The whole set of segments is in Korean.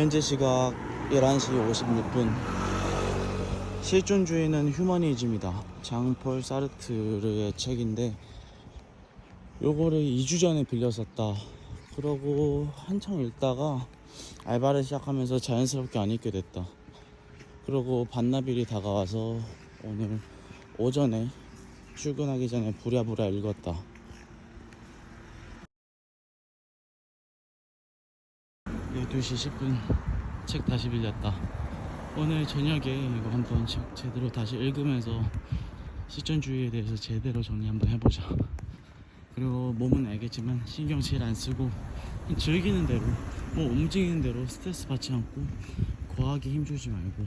현재 시각 11시 56분. 실존주의는 휴머니즘이다. 장폴 사르트르의 책인데 요거를 2주 전에 빌렸었다. 그러고 한창 읽다가 알바를 시작하면서 자연스럽게 안 읽게 됐다. 그러고 반나절이 다가와서 오늘 오전에 출근하기 전에 부랴부랴 읽었다. 12시 10분. 책 다시 빌렸다. 오늘 저녁에 이거 한번 책 제대로 다시 읽으면서 실존주의에 대해서 제대로 정리 한번 해보자. 그리고 몸은 알겠지만 신경 제일 안 쓰고 즐기는 대로 뭐 움직이는 대로 스트레스 받지 않고 과하게 힘주지 말고.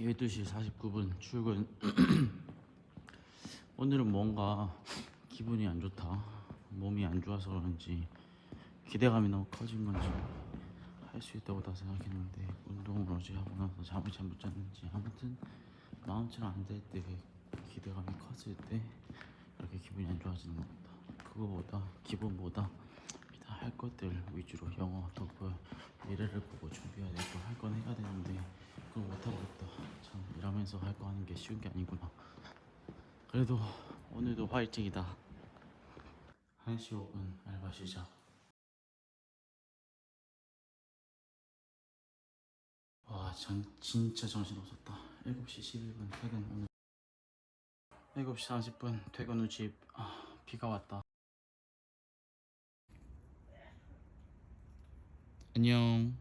12시 49분 출근. 오늘은 뭔가 기분이 안 좋다. 몸이 안 좋아서 그런지 기대감이 너무 커진 건지 할 수 있다고 다 생각했는데 운동을 어제 하고 나서 잠을 잘 못 잤는지 아무튼 마음처럼 안 될 때 기대감이 커질 때 이렇게 기분이 안 좋아지는 것 같다 그거보다 기본보다 일단 할 것들 위주로 영어, 독일, 미래를 보고 준비해야 되고 할 건 해야 되는데 그걸 못하고 있다 참 일하면서 할 거 하는 게 쉬운 게 아니구나. 그래도 오늘도 화이팅이다. 1시 5분 알바 시작 와, 전 진짜 정신없었다. 7시 11분 퇴근 오늘. 7시 40분 퇴근 후 집. 아, 비가 왔다. 안녕.